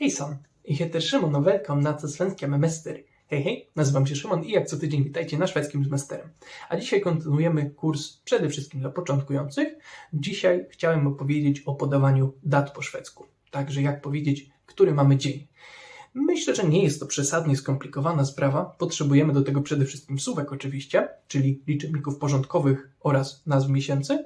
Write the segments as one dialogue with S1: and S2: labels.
S1: Hejsan, ich heter Szymon och välkomna till Svenska med. Hej, hej, nazywam się Szymon i jak co tydzień witajcie na szwedzkim z Mesterem. A dzisiaj kontynuujemy kurs przede wszystkim dla początkujących. Dzisiaj chciałem opowiedzieć o podawaniu dat po szwedzku. Także jak powiedzieć, który mamy dzień. Myślę, że nie jest to przesadnie skomplikowana sprawa. Potrzebujemy do tego przede wszystkim słówek oczywiście, czyli liczebników porządkowych oraz nazw miesięcy.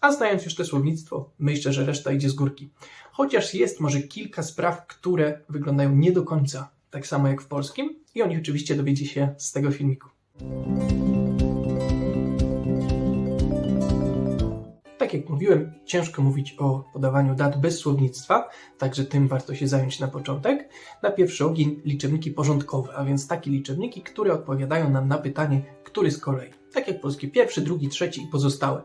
S1: A znając już te słownictwo, myślę, że reszta idzie z górki. Chociaż jest może kilka spraw, które wyglądają nie do końca tak samo jak w polskim i o nich oczywiście dowiecie się z tego filmiku. Tak jak mówiłem, ciężko mówić o podawaniu dat bez słownictwa, także tym warto się zająć na początek. Na pierwszy ogień liczebniki porządkowe, a więc takie liczebniki, które odpowiadają nam na pytanie, który z kolei. Tak jak polskie pierwszy, drugi, trzeci i pozostałe.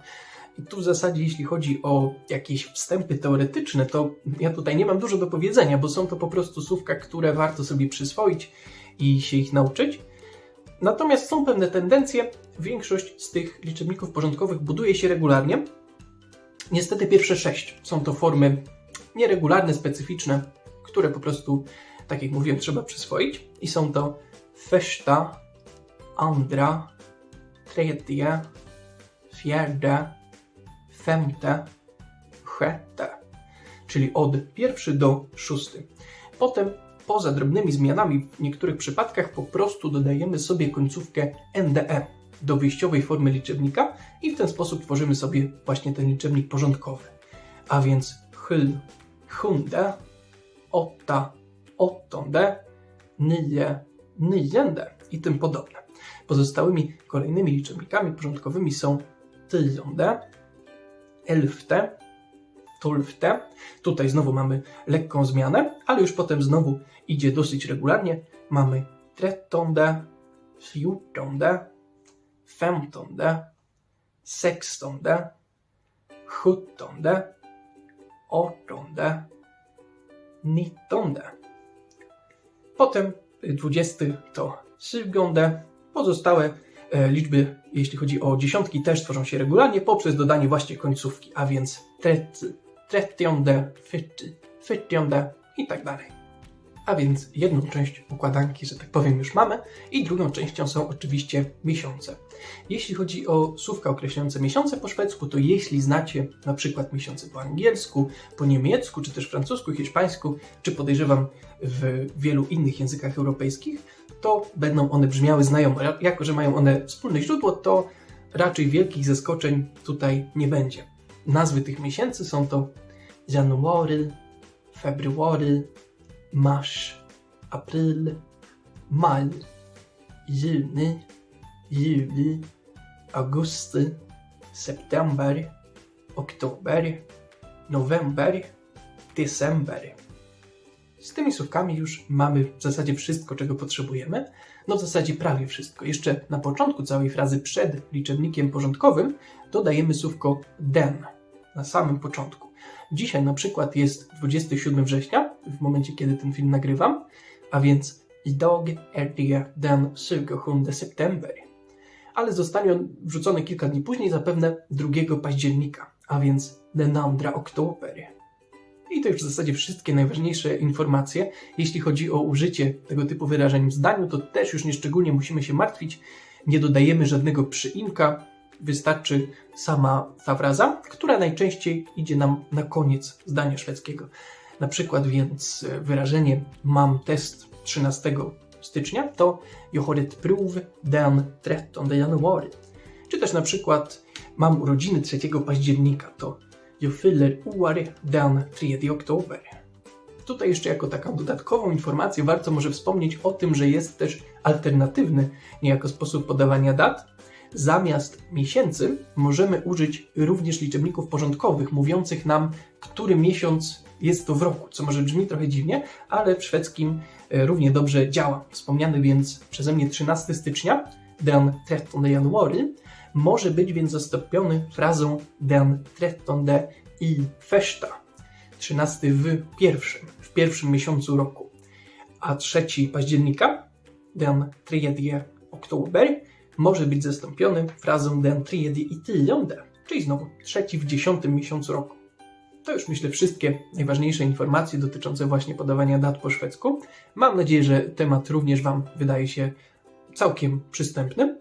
S1: I tu w zasadzie, jeśli chodzi o jakieś wstępy teoretyczne, to ja tutaj nie mam dużo do powiedzenia, bo są to po prostu słówka, które warto sobie przyswoić i się ich nauczyć. Natomiast są pewne tendencje. Większość z tych liczebników porządkowych buduje się regularnie. Niestety pierwsze sześć są to formy nieregularne, specyficzne, które po prostu, tak jak mówiłem, trzeba przyswoić. I są to första, andra, tredje, fjärde, femte, sjätte, czyli od pierwszy do szósty. Potem, poza drobnymi zmianami, w niektórych przypadkach po prostu dodajemy sobie końcówkę NDE do wyjściowej formy liczebnika i w ten sposób tworzymy sobie właśnie ten liczebnik porządkowy. A więc hyl, hunde, åtta, åttonde, nio, niende i tym podobne. Pozostałymi kolejnymi liczebnikami porządkowymi są tionde, elfte, tolfte. Tutaj znowu mamy lekką zmianę, ale już potem znowu idzie dosyć regularnie. Mamy trettonde, fjortonde, femtonde, sextonde, sjuttonde, artonde, nittonde. Potem dwudziesty to tjugonde, pozostałe liczby, jeśli chodzi o dziesiątki, też tworzą się regularnie poprzez dodanie właśnie końcówki, a więc fyrty, fyrtionde i tak dalej. A więc jedną część układanki, że tak powiem, już mamy i drugą częścią są oczywiście miesiące. Jeśli chodzi o słówka określające miesiące po szwedzku, to jeśli znacie na przykład miesiące po angielsku, po niemiecku, czy też francusku, hiszpańsku, czy podejrzewam w wielu innych językach europejskich, to będą one brzmiały znajomo. Jako, że mają one wspólne źródło, to raczej wielkich zaskoczeń tutaj nie będzie. Nazwy tych miesięcy są to january, february, mars, april, maj, juni, juli, augusti, september, oktober, november, december. Z tymi słówkami już mamy w zasadzie wszystko, czego potrzebujemy. No w zasadzie prawie wszystko. Jeszcze na początku całej frazy przed liczebnikiem porządkowym dodajemy słówko den. Na samym początku. Dzisiaj na przykład jest 27 września, w momencie kiedy ten film nagrywam, a więc idag är det den 27 september. Ale zostanie on wrzucony kilka dni później, zapewne 2 października, a więc den 2 oktober. I to już w zasadzie wszystkie najważniejsze informacje. Jeśli chodzi o użycie tego typu wyrażeń w zdaniu, to też już nieszczególnie musimy się martwić. Nie dodajemy żadnego przyimka, wystarczy sama ta fraza, która najczęściej idzie nam na koniec zdania szwedzkiego. Na przykład więc wyrażenie mam test 13 stycznia to Jag har ett prov den 13 januari. Czy też na przykład mam urodziny 3 października to Jag fyller år den 3 oktober. Tutaj jeszcze jako taką dodatkową informację warto może wspomnieć o tym, że jest też alternatywny niejako sposób podawania dat. Zamiast miesięcy możemy użyć również liczebników porządkowych, mówiących nam, który miesiąc jest to w roku, co może brzmi trochę dziwnie, ale w szwedzkim e, równie dobrze działa. Wspomniany więc przeze mnie 13 stycznia, den 13 januari, może być więc zastąpiony frazą den 13 i första, 13 w pierwszym, w pierwszym miesiącu roku, a 3 października, den 3 oktober, może być zastąpiony frazą den 3 i tionde, czyli znowu trzeci w dziesiątym miesiącu roku. To już myślę wszystkie najważniejsze informacje dotyczące właśnie podawania dat po szwedzku. Mam nadzieję, że temat również Wam wydaje się całkiem przystępny.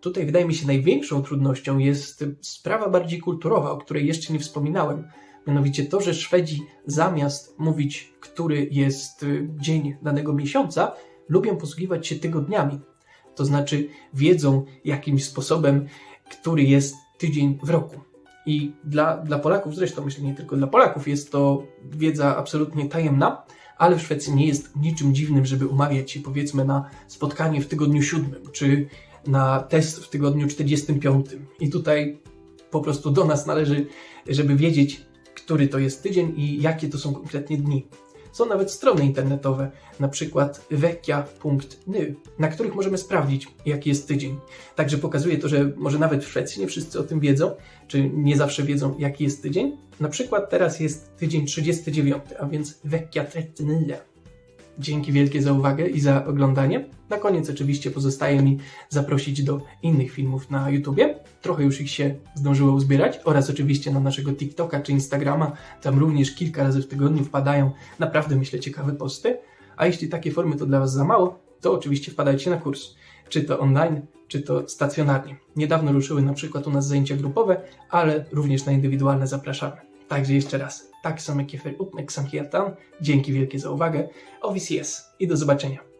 S1: Tutaj wydaje mi się największą trudnością jest sprawa bardziej kulturowa, o której jeszcze nie wspominałem. Mianowicie to, że Szwedzi zamiast mówić, który jest y, dzień danego miesiąca, lubią posługiwać się tygodniami. To znaczy wiedzą jakimś sposobem, który jest tydzień w roku. I dla, dla Polaków, zresztą myślę nie tylko dla Polaków, jest to wiedza absolutnie tajemna, ale w Szwecji nie jest niczym dziwnym, żeby umawiać się powiedzmy na spotkanie w tygodniu siódmym, czy na test w tygodniu 45. I tutaj po prostu do nas należy, żeby wiedzieć, który to jest tydzień i jakie to są konkretnie dni. Są nawet strony internetowe, na przykład wekia.ny, na których możemy sprawdzić, jaki jest tydzień. Także pokazuje to, że może nawet w Szwecji nie wszyscy o tym wiedzą, czy nie zawsze wiedzą, jaki jest tydzień. Na przykład teraz jest tydzień 39, a więc wekia 39. Dzięki wielkie za uwagę i za oglądanie. Na koniec oczywiście pozostaje mi zaprosić do innych filmów na YouTubie. Trochę już ich się zdążyło uzbierać oraz oczywiście na naszego TikToka czy Instagrama. Tam również kilka razy w tygodniu wpadają naprawdę myślę ciekawe posty. A jeśli takie formy to dla Was za mało, to oczywiście wpadajcie na kurs. Czy to online, czy to stacjonarnie. Niedawno ruszyły na przykład u nas zajęcia grupowe, ale również na indywidualne zapraszamy. Także jeszcze raz, tak samo kiefer uppmärksamheten. Dzięki wielkie za uwagę. Ovis jest i do zobaczenia.